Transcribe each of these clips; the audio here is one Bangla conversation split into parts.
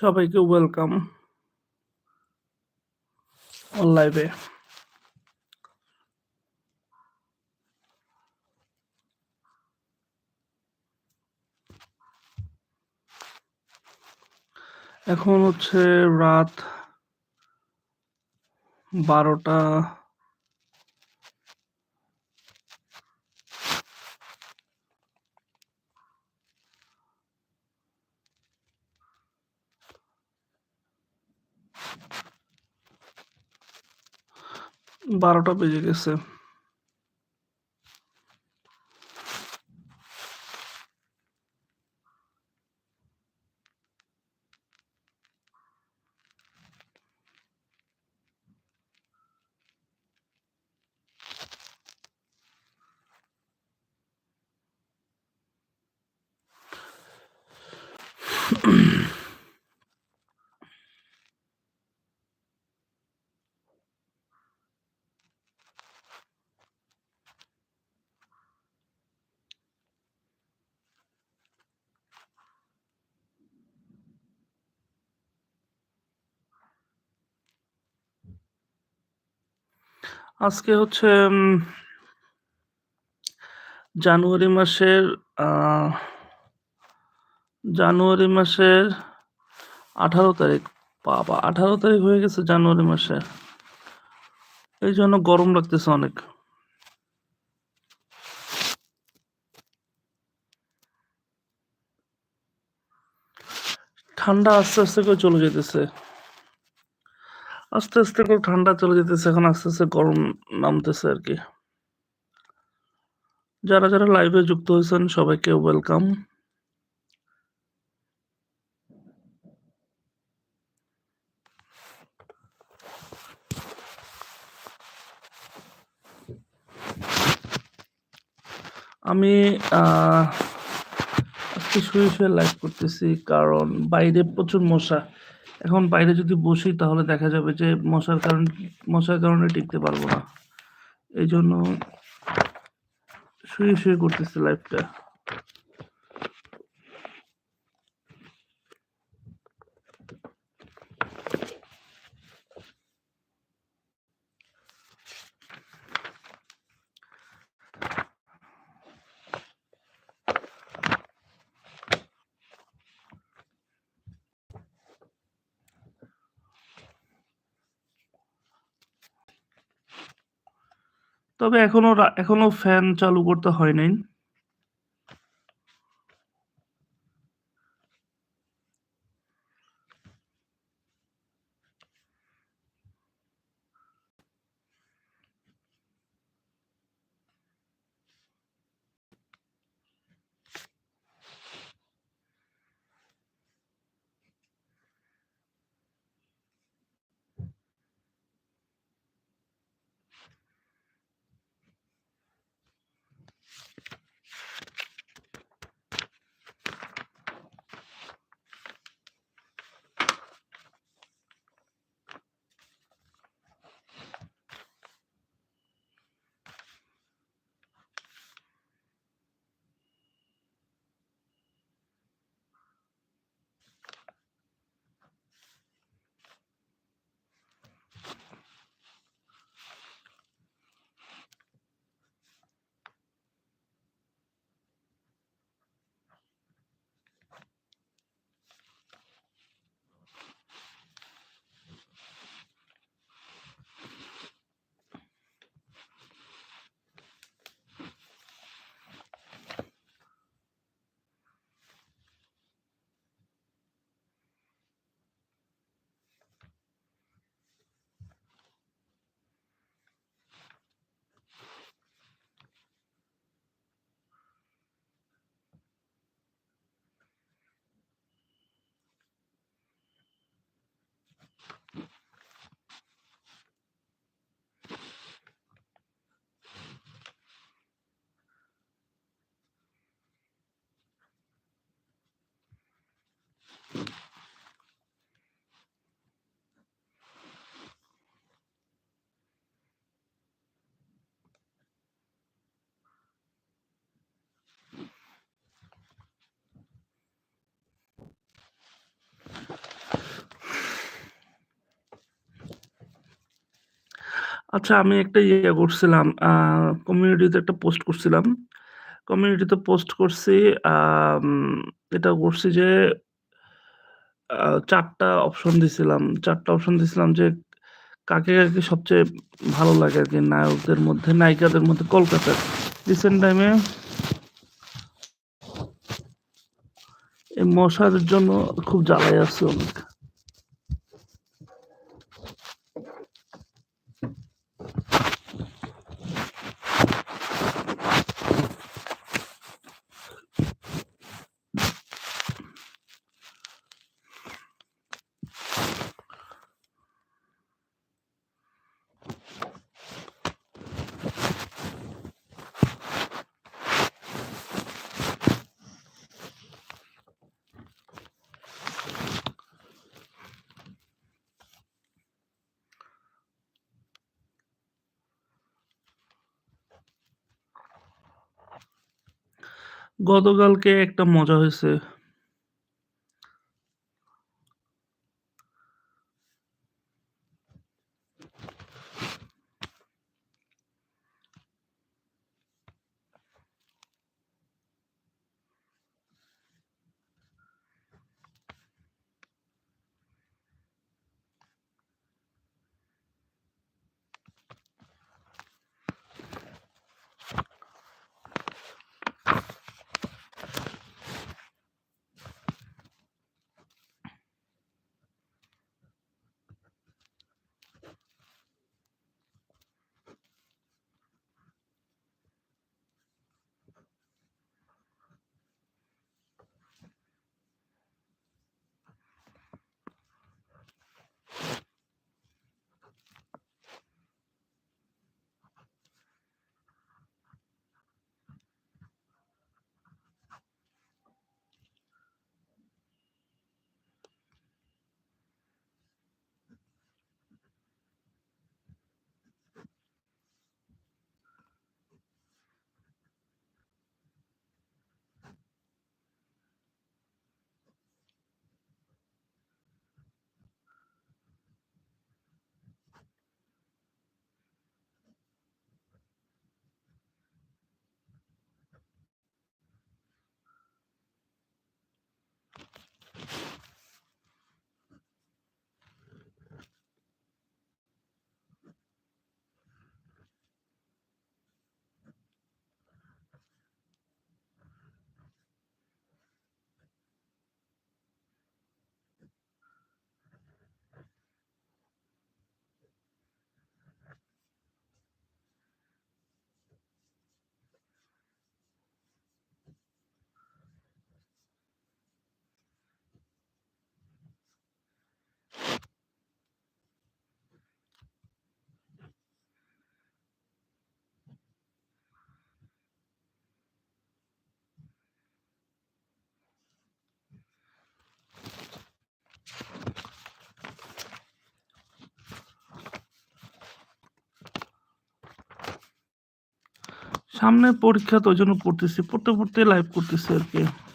সবাইকে ওয়েলকাম লাইভে এখন হচ্ছে রাত বারোটা বারোটা বেজে গেছে। আজকে হচ্ছে জানুয়ারি মাসের জানুয়ারি মাসের আঠারো তারিখ। বাবা, আঠারো তারিখ হয়ে গেছে জানুয়ারি মাসে। এই জন্য গরম লাগতেছে অনেক। ঠান্ডা আস্তে আস্তে করে চলে যেতেছে আস্তে আস্তে করে ঠান্ডা চলে যেতেছে, এখন আস্তে আস্তে গরম নামতেছে আর কি। যারা যারা লাইভে যুক্ত হয়েছেন, সবাইকে ওয়েলকাম আমি আজকে শুয়ে শুয়ে লাইভ করতেছি, কারণ বাইরে প্রচুর মশা। এখন বাইরে যদি বসি, তাহলে দেখা যাবে যে মশার কারণ, মশার কারণে টিকতে পারব না। এই জন্য শুয়ে শুয়ে করতেছে লাইভটা তবে এখনও এখনও ফ্যান চালু করতে হয় নাই। আচ্ছা আমি একটা ইয়ে করছিলাম কমিউনিটিতে একটা পোস্ট করছিলাম। কমিউনিটিতে পোস্ট করছি এটা করছি যে ৪ অপশন দিছিলাম। চারটা অপশন দিছিলাম যে কাকে, কাকে সবচেয়ে ভালো লাগে আর কি নায়কদের মধ্যে, নায়িকাদের মধ্যে কলকাতার। রিসেন্ট টাইমে এই মশার জন্য খুব জ্বালায় আছি অনেক। গতকালকে একটা মজা হইছে। সামনে পরীক্ষা তো ওই জন্য পড়তেছি। পড়তে, পড়তে লাইভ করতেছি আরকি। ওর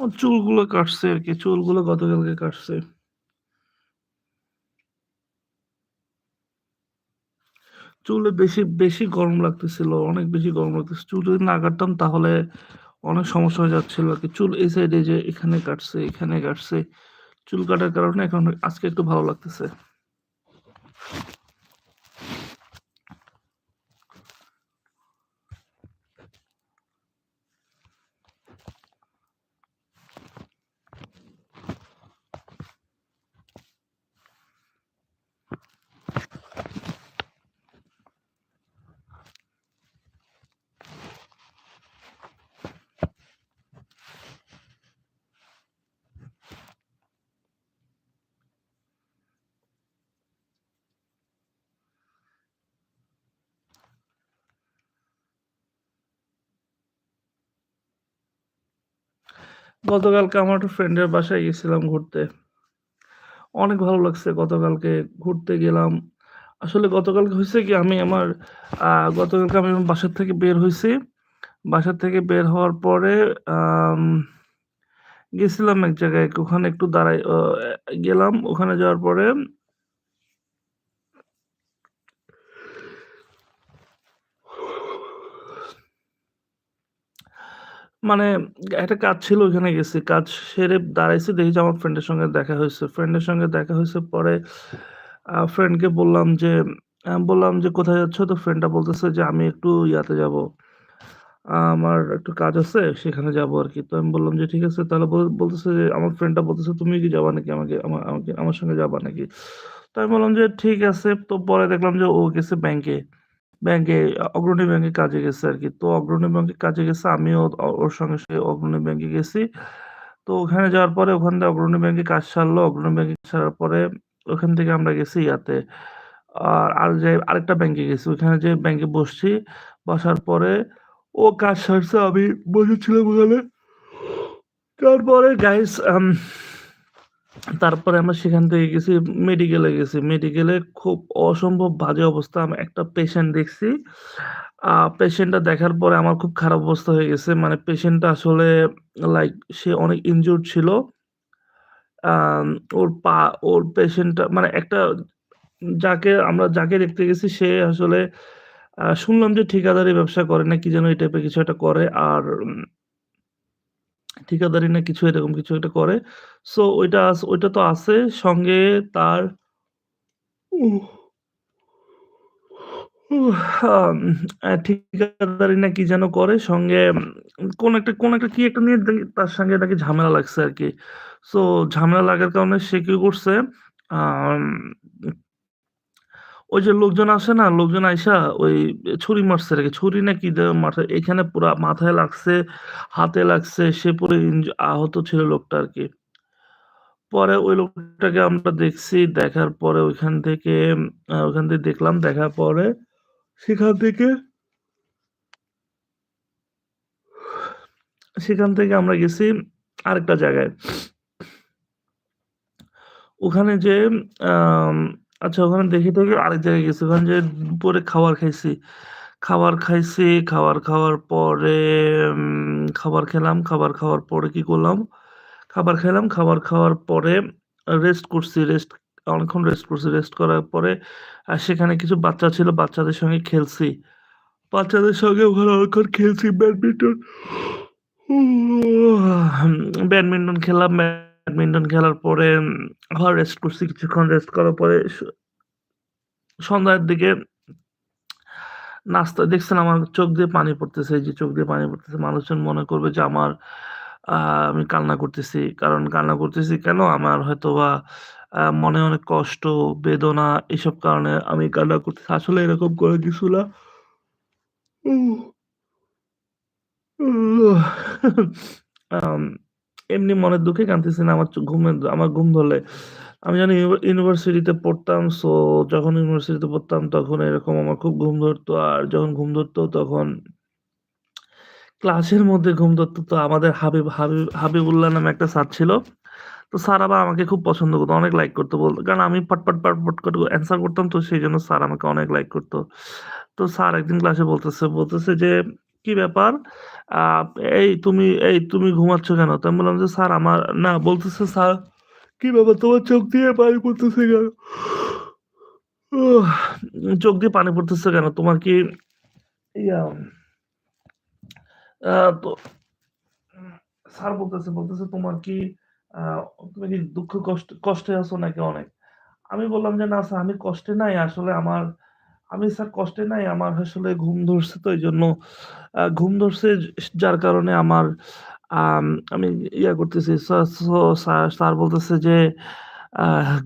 চুলগুলো কাটছে আরকি। চুলগুলো গতকালকে কাটছে। চুলে বেশি, বেশি গরম লাগতেছিল। অনেক বেশি গরম লাগতেছে। চুল যদি না কাটতাম তাহলে অনেক সমস্যা হয়ে যাচ্ছিল আর কি চুল এই সাইডে যে এখানে কাটছে, এখানে কাটছে। চুল কাটার কারণে এখন আজকে একটু ভালো লাগতেছে। গতকালকে আমার একটা ফ্রেন্ডের বাসায় গেছিলাম ঘুরতে। অনেক ভালো লাগছে গতকালকে ঘুরতে গেলাম। আসলে গতকালকে হয়েছে কি, আমি আমার গতকালকে আমি বাসার বাসা থেকে বের হয়েছি বাসার থেকে বের হওয়ার পরে গেছিলাম এক জায়গায়। ওখানে একটু দাঁড়াই গেলাম। ওখানে যাওয়ার পরে মানে একটা কাজ ছিল ওইখানে গেছি। কাজ সেরে দাঁড়াইছি দেখি যে আমার ফ্রেন্ডের সঙ্গে দেখা হয়েছে ফ্রেন্ডের সঙ্গে দেখা হয়েছে পরে ফ্রেন্ডকে বললাম যে বললাম যে, "কোথায় যাচ্ছ?" তো ফ্রেন্ডটা বলতেছে যে, "আমি একটু ইয়াতে যাব। আমার একটু কাজ আছে সেখানে যাব আরকি।" তো আমি বললাম যে, "ঠিক আছে।" তাহলে বলতেছে যে আমার ফ্রেন্ডটা বলতেছে, "তুমি কি যাবা নাকি আমাকে আমা আমাকে আমার সঙ্গে যাবা নাকি?" তো আমি বললাম যে, "ঠিক আছে।" তো পরে দেখলাম যে ও গেছে ব্যাংকে। ব্যাংকে অগ্রণী ব্যাংকে কাজে গেছে আরকি। তো অগ্রণী ব্যাংকে কাজে গেছে আমিও ওর সঙ্গে সে অগ্রণী ব্যাংকে গেছি। তো ওখানে যাওয়ার পরে ওখান থেকে অগ্রণী ব্যাংকে কাজ সারলো। অগ্রণী ব্যাংকে সারার পরে ওখান থেকে আমরা গেছি ইয়াতে আ আর যে আরেকটা ব্যাংকে গেছি। ওখানে যেয়ে ব্যাংকে বসছি। বসার পরে ও কাজ সারছে, আমি বসেছিলাম ওখানে। তারপরে গাইস তারপরে আমরা সেখান থেকে গেছি মেডিকেলে গেছি। মেডিকেলে খুব অসম্ভব বাজে অবস্থা। আমি একটা পেশেন্ট দেখছি। পেশেন্টটা দেখার পরে আমার খুব খারাপ অবস্থা হয়ে গেছে। মানে পেশেন্টটা আসলে লাইক সে অনেক ইনজিউরড ছিল। ওর পা, ওর পেশেন্টটা মানে একটা, যাকে আমরা যাকে দেখতে গেছি, সে আসলে শুনলাম যে ঠিকাদারি ব্যবসা করে না, কি যেন এই টাইপের কিছু একটা করে। আর ঠিকাদারি না কিছু এরকম কিছু একটা করে। সো ওইটা ওইটা তো আছে। সঙ্গে তার ঠিকাদারি না কি যেন করে। সঙ্গে কোন একটা কোন একটা কি একটা নিয়ে তার সঙ্গে নাকি ঝামেলা লাগছে আর কি। সো ঝামেলা লাগার কারণে সে কি করছে ওই যে লোকজন আসে না? লোকজন আইসা ওই ছুরি মারছে। ছুরি না কি দিয়ে মারছে এখানে পুরা মাথায় লাগছে, হাতে লাগছে। সে পুরো আহত ছিল লোকটা আর কি পরে ওই লোকটাকে আমরা দেখছি। দেখার পরে ওইখান থেকে আ ওখান থেকে দেখলাম। দেখার পরে সেখান থেকে সেখান থেকে আমরা গেছি আরেকটা জায়গায়। ওখানে যে আচ্ছা ওখানে দেখে টেখে আরেক জায়গায় গেছি। ওখানে যেয়ে দুপুরে খাবার খাইছি। খাবার খাইছি, খাবার খাওয়ার পরে খাবার খেলাম। খাবার খাওয়ার পরে কি করলাম? খাবার খেলাম খাবার খাওয়ার পরে রেস্ট করছি। রেস্ট অনেকক্ষণ রেস্ট করছি। রেস্ট করার পরে সেখানে কিছু বাচ্চা ছিল। বাচ্চাদের সঙ্গে খেলছি। বাচ্চাদের সঙ্গে ওখানে অনেকক্ষণ খেলছি ব্যাডমিন্টন। ব্যাডমিন্টন খেললাম। ব্যাডমিন্টন খেলার পরে আবার রেস্ট করছি কিছুক্ষণ। রেস্ট করার পরে সন্ধ্যার দিকে নাস্তা দেখছেন আমার চোখ দিয়ে পানি পড়তেছে। যে চোখ দিয়ে পানি পড়তেছে। মানুষজন মনে করবে যে আমার আমি কান্না করতেছি। কারণ কান্না করতেছি কেন? আমার হয়তোবা আ মনে অনেক কষ্ট, বেদনা এসব কারণে আমি কান্না করতেছি। আসলে এরকম করে কিছু না। আম এমনি মনের দুঃখে কাঁদতেছি না। আমার ঘুমে আমার ঘুম ধরলে। আমি জানি ইউনি ইউনিভার্সিটিতে পড়তাম। সো যখন ইউনিভার্সিটিতে পড়তাম তখন এরকম আমার খুব ঘুম ধরতো। আর যখন ঘুম ধরতো তখন ক্লাসের মধ্যে ঘুম ধরতো। তো আমাদের হাবিব হাবিব হাবিবুল্লাহ নামে একটা স্যার ছিল। তো স্যার আবার আমাকে খুব পছন্দ করতো। অনেক লাইক করতো বলতো। কারণ আমি পটপট, পটপট করে অ্যান্সার করতাম তো সেই জন্য স্যার আমাকে অনেক লাইক করতো। তো স্যার একদিন ক্লাসে বলতেছে, বলতেছে যে কি ব্যাপার? এই তুমি এই তুমি ঘুমাচ্ছ কেন? তো আমি বললাম যে, "স্যার আমার" না বলতেছে, "স্যার কি ব্যাপার তোমার চোখ দিয়ে পানি পড়তেছে কেন?" চোখ দিয়ে পানি পড়তেছে কেন? তোমার কি ইয়া তো স্যার বলতেছে, বলতেছে, "তোমার কি তুমি কি দুঃখ কষ্ট কষ্টে আছো নাকি অনেক?" আমি বললাম যে, "না স্যার আমি কষ্টে নাই। আসলে আমার আমি স্যার কষ্টে নাই। আমার আসলে ঘুম ধরছে তো এইজন্য আ ঘুম ধরছে যার কারণে আমার আমি ইয়া করতেছি।" স্যার বলতেছে যে,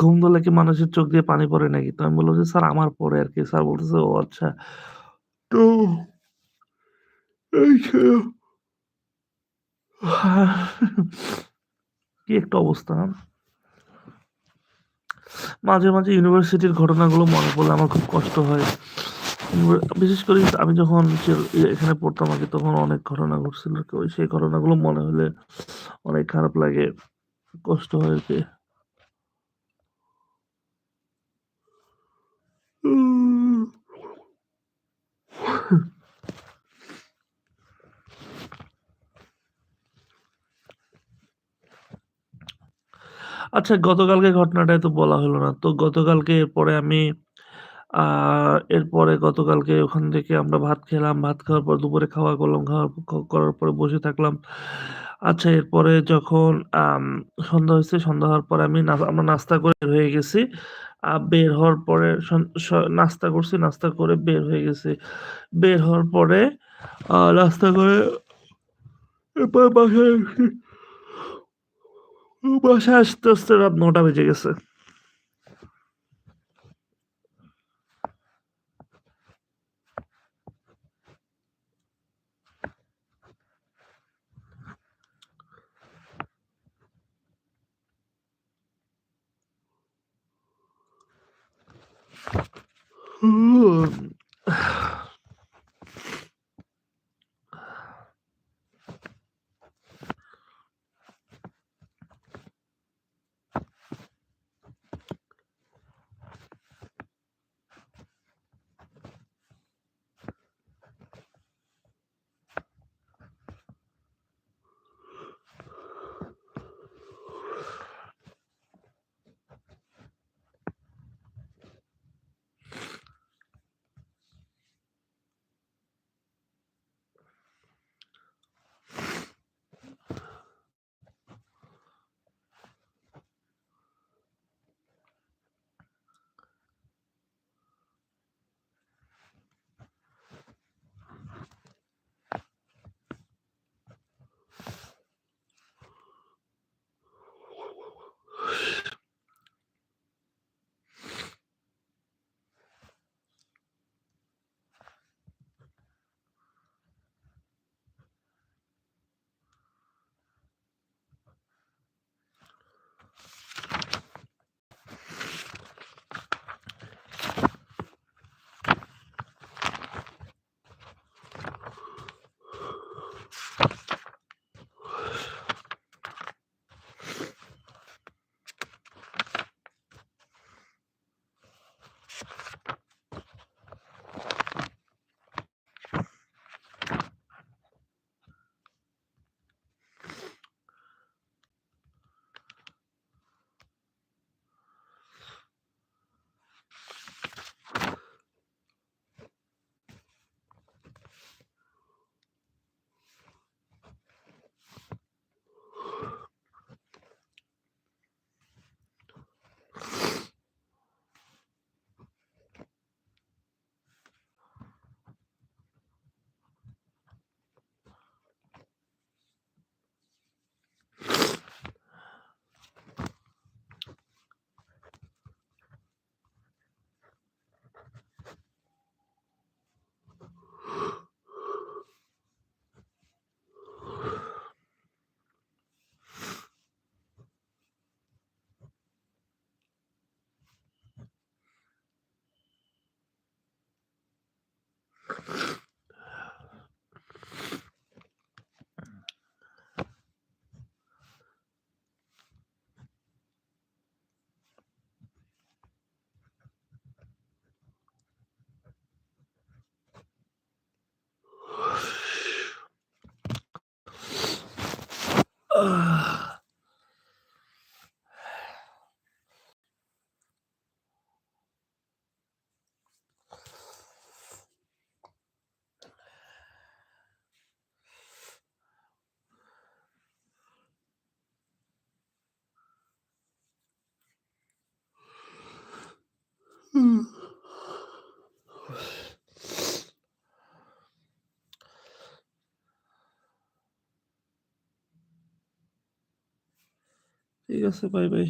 "ঘুম ধরলে কি মানুষের চোখ দিয়ে পানি পড়ে নাকি?" তো আমি বললাম যে, "স্যার আমার পরে আর কি স্যার বলতেছে, "ও আচ্ছা।" তো এই কি একটা অবস্থা না? মাঝে, মাঝে ইউনিভার্সিটির ঘটনাগুলো মনে পড়লে আমার খুব কষ্ট হয়। বিশেষ করে আমি যখন এখানে পড়তাম আগে তখন অনেক ঘটনা ঘটছিল। সেই ঘটনাগুলো মনে হলে অনেক খারাপ লাগে। কষ্ট হয় আচ্ছা গতকালকে ঘটনাটাই তো বলা হলো না। তো গতকালকে এরপরে আমি আ এরপরে গতকালকে ওখান থেকে আমরা ভাত খেলাম। ভাত খাওয়ার পর দুপুরে খাওয়া করলাম। খাওয়ার করার পরে বসে থাকলাম। আচ্ছা এরপরে যখন সন্ধ্যা হয়েছে সন্ধ্যা হওয়ার পরে আমি আমরা নাস্তা করে বের হয়ে গেছি। বের হওয়ার পরে নাস্তা করছি, নাস্তা করে বের হয়ে গেছি। বের হওয়ার পরে নাস্তা করে এরপর বাসায়। বাসায় আসতে, আসতে রাত ৯ টা বেজে গেছে। হুম। আহ, ঠিক আছে বাই বাই